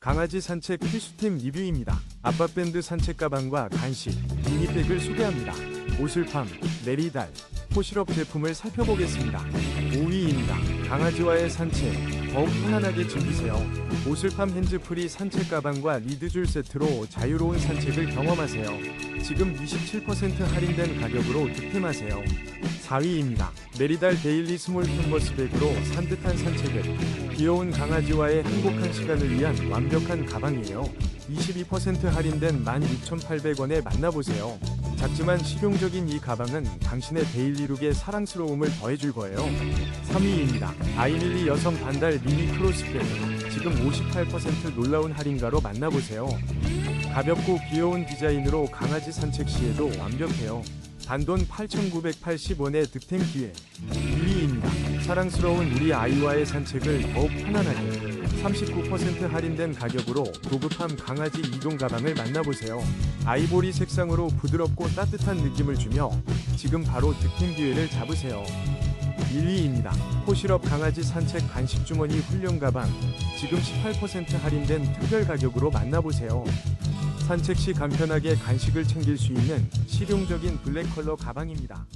강아지 산책 필수템 리뷰입니다. 아빠 밴드 산책 가방과 간식, 미니백을 소개합니다. 오슬팜, 내리달, 포시럽 제품을 살펴보겠습니다. 5위입니다. 강아지와의 산책, 더욱 편안하게 즐기세요. 오슬팜 핸즈프리 산책 가방과 리드줄 세트로 자유로운 산책을 경험하세요. 지금 27% 할인된 가격으로 득템하세요. 4위입니다. 메리달 데일리 스몰 캔버스 백으로 산뜻한 산책을 귀여운 강아지와의 행복한 시간을 위한 완벽한 가방이에요. 22% 할인된 16,800원에 만나보세요. 작지만 실용적인 이 가방은 당신의 데일리룩에 사랑스러움을 더해줄 거예요. 3위입니다. 아이밀리 여성 반달 미니 크로스백 지금 58% 놀라운 할인가로 만나보세요. 가볍고 귀여운 디자인으로 강아지 산책 시에도 완벽해요. 단돈 8,980원의 득템 기회. 2위입니다. 사랑스러운 우리 아이와의 산책을 더욱 편안하게 39% 할인된 가격으로 도급함 강아지 이동 가방을 만나보세요. 아이보리 색상으로 부드럽고 따뜻한 느낌을 주며 지금 바로 득템 기회를 잡으세요. 1위입니다. 포시럽 강아지 산책 간식 주머니 훈련 가방 지금 18% 할인된 특별 가격으로 만나보세요. 산책 시 간편하게 간식을 챙길 수 있는 실용적인 블랙 컬러 가방입니다.